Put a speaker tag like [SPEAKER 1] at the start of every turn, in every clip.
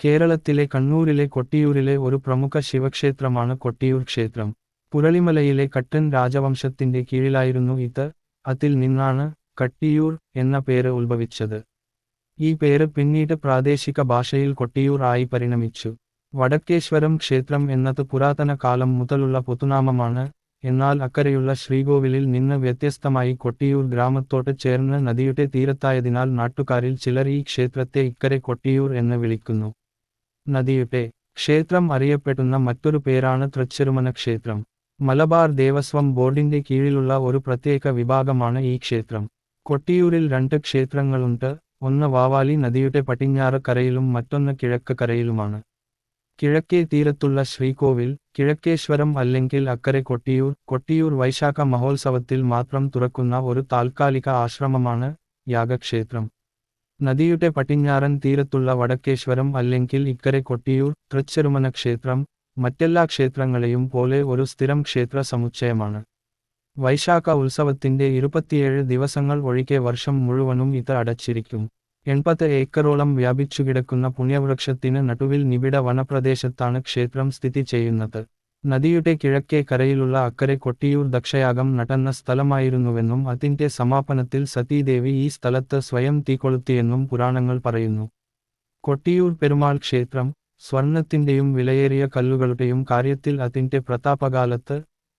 [SPEAKER 1] കേരളത്തിലെ കണ്ണൂരിലെ കൊട്ടിയൂരിലെ ഒരു പ്രമുഖ ശിവക്ഷേത്രമാണ് കൊട്ടിയൂർ ക്ഷേത്രം. പുരളിമലയിലെ കട്ടൻ രാജവംശത്തിന്റെ കീഴിലായിരുന്നു ഇത്. അതിൽ നിന്നാണ് കട്ടിയൂർ എന്ന പേര് ഉത്ഭവിച്ചത്. ഈ പേര് പിന്നീട് പ്രാദേശിക ഭാഷയിൽ കൊട്ടിയൂർ ആയി പരിണമിച്ചു. വടക്കേശ്വരം ക്ഷേത്രം എന്നത് പുരാതന കാലം മുതലുള്ള പൊതുനാമമാണ്. എന്നാൽ അക്കരയുള്ള ശ്രീകോവിലിൽ നിന്ന് വ്യത്യസ്തമായി കൊട്ടിയൂർ ഗ്രാമത്തോട്ട് ചേർന്ന് നദിയുടെ തീരത്തായതിനാൽ നാട്ടുകാരിൽ ചിലർ ഈ ക്ഷേത്രത്തെ ഇക്കരെ കൊട്ടിയൂർ എന്ന് വിളിക്കുന്നു. നദിയുടെ ക്ഷേത്രം അറിയപ്പെടുന്ന മറ്റൊരു പേരാണ് തൃച്ചെരുമന ക്ഷേത്രം മലബാർ ദേവസ്വം ബോർഡിന്റെ കീഴിലുള്ള ഒരു പ്രത്യേക വിഭാഗമാണ് ഈ ക്ഷേത്രം. കൊട്ടിയൂരിൽ രണ്ട് ക്ഷേത്രങ്ങളുണ്ട് ഒന്ന് വാവാലി നദിയുടെ പടിഞ്ഞാറ് കരയിലും മറ്റൊന്ന് കിഴക്ക് കരയിലുമാണ്. കിഴക്കേ തീരത്തുള്ള ശ്രീകോവിൽ കിഴക്കേശ്വരം അല്ലെങ്കിൽ അക്കരെ കൊട്ടിയൂർ കൊട്ടിയൂർ വൈശാഖ മഹോത്സവത്തിൽ മാത്രം തുറക്കുന്ന ഒരു താൽക്കാലിക ആശ്രമമാണ് യാഗക്ഷേത്രം. നദിയുടെ പടിഞ്ഞാറൻ തീരത്തുള്ള വടക്കേശ്വരം അല്ലെങ്കിൽ ഇക്കരെ കൊട്ടിയൂർ തൃച്ചെരുമന ക്ഷേത്രം മറ്റെല്ലാ ക്ഷേത്രങ്ങളെയും പോലെ ഒരു സ്ഥിരം ക്ഷേത്ര സമുച്ചയമാണ്. വൈശാഖ ഉത്സവത്തിന്റെ ഇരുപത്തിയേഴ് ദിവസങ്ങൾ ഒഴികെ വർഷം മുഴുവനും ഇത് അടച്ചിരിക്കും. എൺപത് ഏക്കറോളം വ്യാപിച്ചുകിടക്കുന്ന പുണ്യവൃക്ഷത്തിന് നടുവിൽ നിബിഡ വനപ്രദേശത്താണ് ക്ഷേത്രം സ്ഥിതി ചെയ്യുന്നത്. നദിയുടെ കിഴക്കേ കരയിലുള്ള അക്കരെ കൊട്ടിയൂർ ദക്ഷയാഗം നടന്ന സ്ഥലമായിരുന്നുവെന്നും അതിന്റെ സമാപനത്തിൽ സതീദേവി ഈ സ്ഥലത്ത് സ്വയം തീകൊളുത്തിയെന്നും പുരാണങ്ങൾ പറയുന്നു. കൊട്ടിയൂർ പെരുമാൾ ക്ഷേത്രം സ്വർണത്തിന്റെയും വിലയേറിയ കല്ലുകളുടെയും കാര്യത്തിൽ അതിന്റെ പ്രതാപകാലത്ത്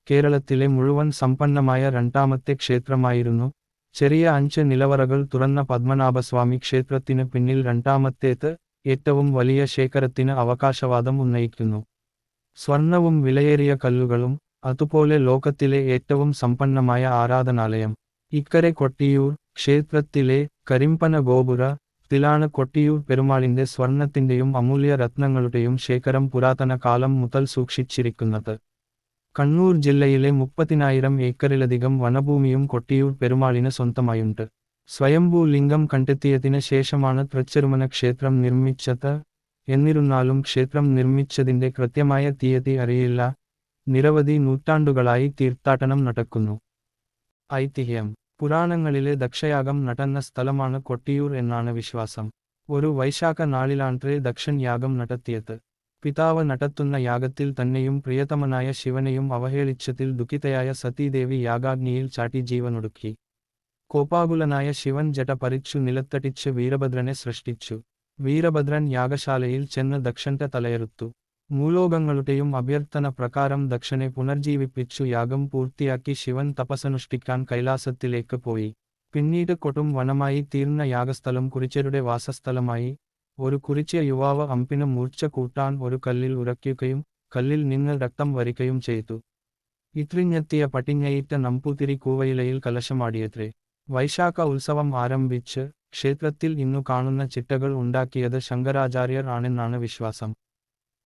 [SPEAKER 1] കേരളത്തിലെ മുഴുവൻ സമ്പന്നമായ രണ്ടാമത്തെ ക്ഷേത്രമായിരുന്നു. ചെറിയ അഞ്ച് നിലവറകൾ തുറന്ന പത്മനാഭസ്വാമി ക്ഷേത്രത്തിന് പിന്നിൽ രണ്ടാമത്തേത് ഏറ്റവും വലിയ ശേഖരത്തിന് അവകാശവാദം ഉന്നയിക്കുന്നു. സ്വർണവും വിലയേറിയ കല്ലുകളും അതുപോലെ ലോകത്തിലെ ഏറ്റവും സമ്പന്നമായ ആരാധനാലയം. ഇക്കരെ കൊട്ടിയൂർ ക്ഷേത്രത്തിലെ കരിമ്പന ഗോപുര ത്തിലാണ് കൊട്ടിയൂർ പെരുമാളിന്റെ സ്വർണത്തിന്റെയും അമൂല്യ രത്നങ്ങളുടെയും ശേഖരം പുരാതന കാലം മുതൽ സൂക്ഷിച്ചിരിക്കുന്നത്. കണ്ണൂർ ജില്ലയിലെ മുപ്പതിനായിരം ഏക്കറിലധികം വനഭൂമിയും കൊട്ടിയൂർ പെരുമാളിന് സ്വന്തമായുണ്ട്. സ്വയംഭൂ ലിംഗം കണ്ടെത്തിയതിന് ശേഷമാണ് തൃച്ചെരുമന ക്ഷേത്രം നിർമ്മിച്ചത്. എന്നിരുന്നാലും ക്ഷേത്രം നിർമ്മിച്ചതിന്റെ കൃത്യമായ തീയതി അറിയില്ല. നിരവധി നൂറ്റാണ്ടുകളായി തീർത്ഥാടനം നടക്കുന്നു. ഐതിഹ്യം. പുരാണങ്ങളിലെ ദക്ഷയാഗം നടന്ന സ്ഥലമാണ് കൊട്ടിയൂർ എന്നാണ് വിശ്വാസം. ഒരു വൈശാഖ നാളിലാണ്ട്രേ ദക്ഷൻ യാഗം നടത്തിയത്. പിതാവ് നടത്തുന്ന യാഗത്തിൽ തന്നെയും പ്രിയതമനായ ശിവനെയും അവഹേളിച്ചതിൽ ദുഃഖിതയായ സതീദേവി യാഗാഗ്നിയിൽ ചാട്ടി ജീവനൊടുക്കി. കോപാകുലനായ ശിവൻ ജട പരിച്ചു നിലത്തടിച്ച് വീരഭദ്രനെ സൃഷ്ടിച്ചു. വീരഭദ്രൻ യാഗശാലയിൽ ചെന്ന് ദക്ഷന്റെ തലയെറുത്തു. മൂലോകങ്ങളുടെയും അഭ്യർത്ഥന പ്രകാരം ദക്ഷനെ പുനർജീവിപ്പിച്ചു. യാഗം പൂർത്തിയാക്കി ശിവൻ തപസനുഷ്ഠിക്കാൻ കൈലാസത്തിലേക്ക് പോയി. പിന്നീട് കൊടും വനമായി തീർന്ന യാഗസ്ഥലം കുറിച്ചരുടെ വാസസ്ഥലമായി. ഒരു കുറിച്ച യുവാവ് അമ്പിന് മൂർച്ച കൂട്ടാൻ ഒരു കല്ലിൽ ഉരയ്ക്കുകയും കല്ലിൽ നിന്ന് രക്തം വരികയും ചെയ്തു. ഇത്രിഞ്ഞെത്തിയ പട്ടിഞ്ഞയിറ്റ നമ്പൂതിരി കൂവയിലയിൽ കലശമാടിയത്രേ. വൈശാഖ ഉത്സവം ആരംഭിച്ച് ക്ഷേത്രത്തിൽ ഇന്നു കാണുന്ന ചിട്ടകൾ ഉണ്ടാക്കിയത് ശങ്കരാചാര്യർ ആണെന്നാണ് വിശ്വാസം.